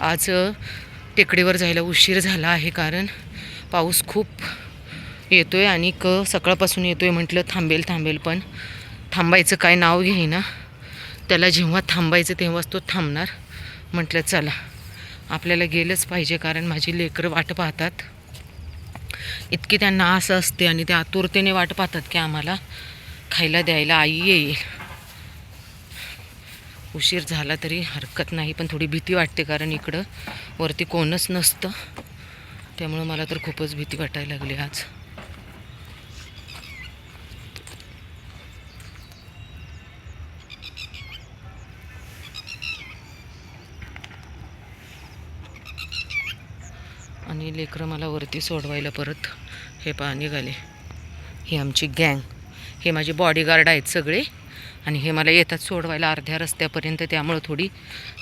आज टेकडीवर जायला उशीर झाला आहे कारण पाऊस खूप येतो आहे आणि क सकाळपासून येतो आहे म्हटलं थांबेल थांबेल पण थांबायचं काय नाव घेईना. त्याला जेव्हा थांबायचं तेव्हाच तो थांबणार. म्हटलं चला आपल्याला गेलंच पाहिजे कारण माझी लेकरं वाट पाहतात. इतकी त्यांना आस असते आणि ते आतुरतेने वाट पाहतात की आम्हाला खायला द्यायला आई येईल. उशीर झाला तरी हरकत नाही पण थोडी भीती वाटते कारण इकडं वरती कोणच नसतं. त्यामुळं मला तर खूपच भीती वाटायला लागली आज. आणि लेकरं मला वरती सोडवायला परत हे पहा निघाले ही आमची गँग. हे माझे बॉडीगार्ड आहेत सगळे. आणि हे मला येतात सोडवायला अर्ध्या रस्त्यापर्यंत त्यामुळं थोडी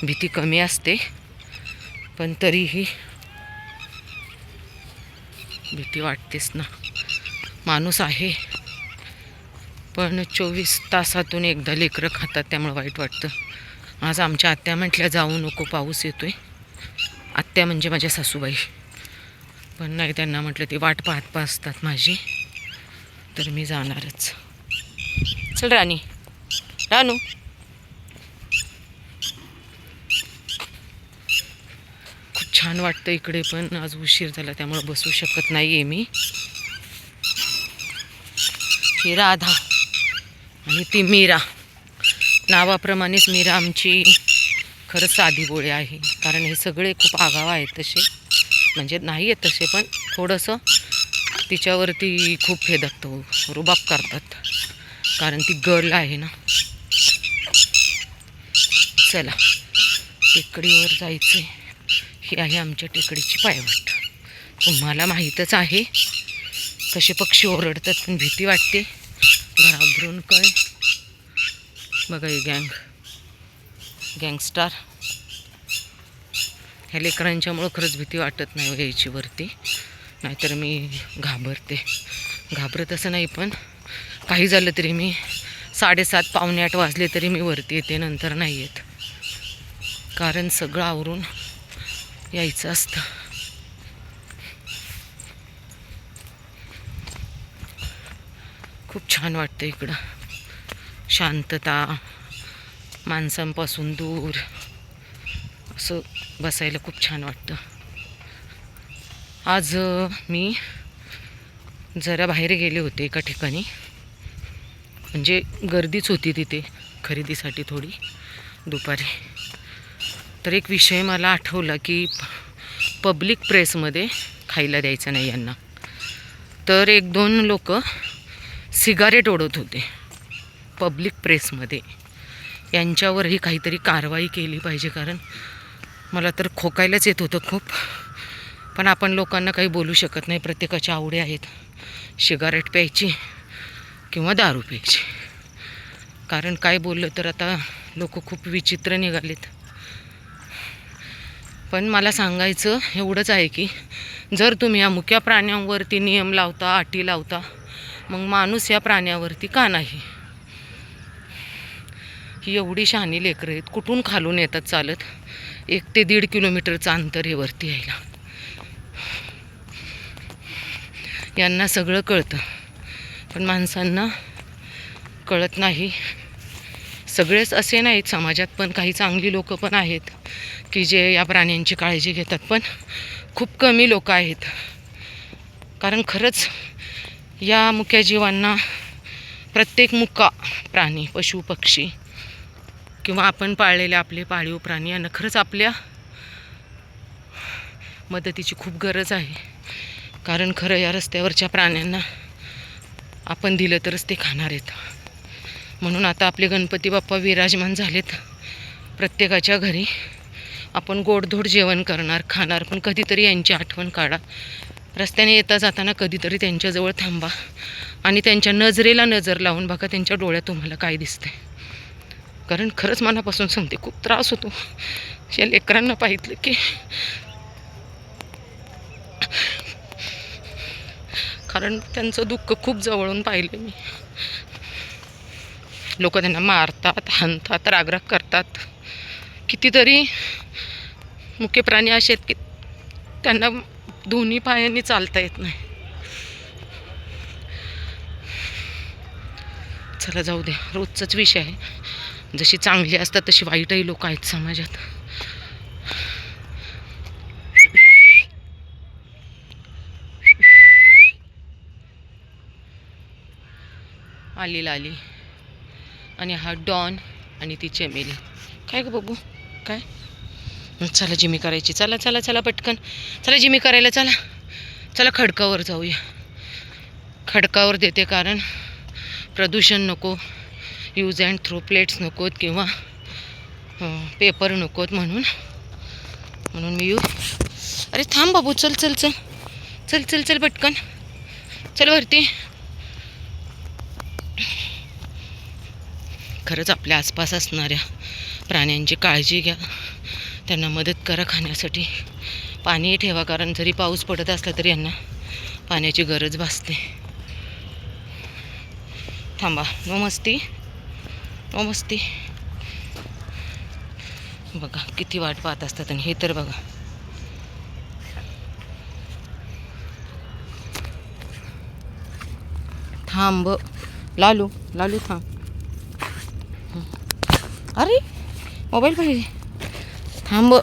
भीती कमी असते. पण तरीही भीती वाटतेच ना. माणूस आहे. पण चोवीस तासातून एकदा लेकरं खातात त्यामुळं वाईट वाटतं. आज आमच्या आत्या म्हटल्या जाऊ नको पाऊस येतो आहे आत्या म्हणजे माझ्या सासूबाई. पण नाही त्यांना म्हटलं ती वाट पाहत पाहतात माझी. तर मी जाणारच. चल राणी. रानू. खूप छान वाटतं इकडे पण. आज उशीर झाला त्यामुळे बसू शकत नाही आहे मी. ही राधा आणि ती मीरा. नावाप्रमाणेच मीरा आमची खरंच साधी बोळी आहे. कारण हे सगळे खूप आगाव आहेत तसे. म्हणजे नाही आहेत तसे पण थोडंसं तिच्यावरती खूप हे दाखतो रुबाब करतात. कारण ती गर्ल आहे ना. चला टेकडीवर जायचं. ही आहे आमच्या टेकडीची पायवाट. तुम्हाला माहीतच आहे. कसे पक्षी ओरडतात पण भीती वाटते. घाबरून काय बघा ही गँग. गँगस्टार. ह्या लेकरांच्यामुळं खरंच भीती वाटत नाही हो यायची वरती. नाहीतर मी घाबरते. घाबरत असं नाही पण काही झालं तरी मी साडेसात पावणे आठ वाजले तरी मी वरती येते नंतर नाही येत. कारण सगळं आवरून यायचं असतं. खूप छान वाटतं इकडं. शांतता माणसांपासून दूर. असं बसायला खूप छान वाटतं. आज मी जरा बाहेर गेले होते एका ठिकाणी. म्हणजे गर्दीच होती तिथे खरेदीसाठी थोडी दुपारी. तर एक विषय मला आठवला की पब्लिक प्रेसमध्ये खायला द्यायचं नाही यांना. तर एक दोन लोक सिगारेट ओढत होते पब्लिक प्रेसमध्ये. यांच्यावरही काहीतरी कारवाई केली पाहिजे कारण मला तर खोकायलाच येत होतं खूप. पण आपण लोकांना काही बोलू शकत नाही. प्रत्येकाच्या आवडी आहेत. सिगारेट प्यायची किंवा दारू प्यायची. कारण काय बोललं तर आता लोक खूप विचित्र निघालेत. पण मला सांगायचं एवढंच आहे की जर तुम्ही या मुक्या प्राण्यांवरती नियम लावता अटी लावता मग माणूस या प्राण्यावरती का नाही? ही एवढी शहाणी लेकरं आहेत कुठून खालून येतात चालत? एक ते दीड किलोमीटरचं अंतर हे वरती यायला. यांना सगळं कळतं. पण माणसांना कळत नाही. सगळेच असे नाहीत समाजात पण काही चांगली लोकं पण आहेत. की जे या प्राण्यांची काळजी घेतात. पण खूप कमी लोक आहेत. कारण खरंच या मुक्या जीवांना प्रत्येक मुका प्राणी पशु पक्षी किंवा आपण पाळलेले आपले पाळीव प्राणी यांना खरंच आपल्या मदतीची खूप गरज आहे. कारण खरं या रस्त्यावरच्या प्राण्यांना आपण दिलं तरच ते खाणार आहेत. म्हणून आता आपले गणपती बाप्पा विराजमान झालेत प्रत्येकाच्या घरी. आपण गोडधोड जेवण करणार खाणार पण कधीतरी यांची आठवण काढा. रस्त्याने येता जाताना कधीतरी त्यांच्याजवळ थांबा आणि त्यांच्या नजरेला नजर लावून बघा त्यांच्या डोळ्यात तुम्हाला काय दिसतंय. कारण खरंच मनापासून सांगते खूप त्रास होतो. या लेकरांना पाहितलं की कारण त्यांचं दुःख खूप जवळून पाहिलं मी. लोक त्यांना मारतात हाणतात रागराग करतात. कितीतरी मुख्य प्राणी असे आहेत की त्यांना दोन्ही पायांनी चालता येत नाही. चला जाऊ द्या रोजचाच विषय आहे. जशी चांगली असतात तशी वाईटही लोक आहेत समाजात. आली लाली. आणि हा डॉन आणि ती चमेली काय गं बघू काय? चला जिमी करायची. चला चला चला पटकन. चला जिमी करायला चला. चला खडकावर जाऊया. खडकावर देते कारण प्रदूषण नको. यूज अँड थ्रो प्लेट्स नकोत किंवा पेपर नकोत म्हणून. म्हणून मी यूज अरे थांब बाबू चल चल चल. चल चल चल पटकन. चल वरती. खरंच आपल्या आसपास असणाऱ्या प्राण्यांची काळजी घ्या. त्यांना मदत करा खाण्यासाठी. पाणी ठेवा कारण जरी पाऊस पडत असला तरी यांना पाण्याची गरज भासते. थांबा. नो मस्ती. नो मस्ती. बघा किती वाट पाहत असतात आणि हे तर बघा. थांब. लालू लालू थांब. अरे! मोबाईल पाहिजे थांब.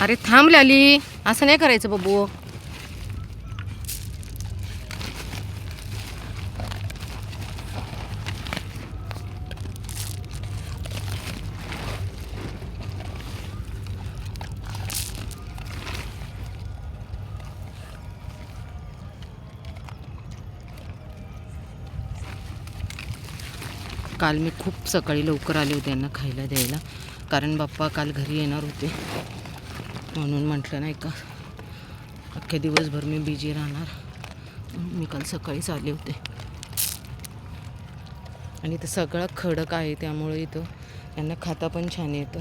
अरे थांब लाली असं नाही करायचं बाबू. काल मी खूप सकाळी लवकर आले होते यांना खायला द्यायला. कारण बाप्पा काल घरी येणार होते. म्हणून म्हटलं नाही का अख्ख्या दिवसभर मी बिजी राहणार. मी काल सकाळीच आले होते. आणि इथं सगळं खडक आहे त्यामुळे इथं यांना खाता पण छान येतं.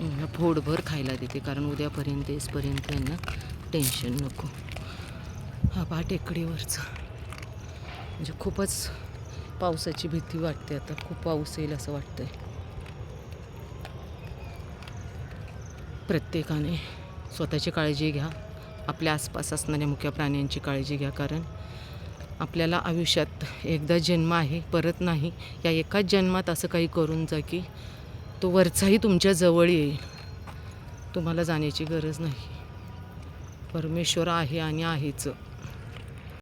यांना फोडभर खायला देते कारण उद्यापर्यंत येसपर्यंत यांना टेन्शन नको. आबा पहा टेकडीवरचं म्हणजे खूपच पावसाची भीती वाटते आता. खूप पाऊस येईल असं वाटतंय. प्रत्येकाने स्वतःची काळजी घ्या. आपल्या आसपास असणाऱ्या मुख्य प्राण्यांची काळजी घ्या. कारण आपल्याला आयुष्यात एकदा जन्म आहे परत नाही. या एकाच जन्मात असं काही करून जा की तो वरचाही तुमच्या जवळ येईल. तुम्हाला जाण्याची गरज नाही. परमेश्वर आहे आणि आहेच.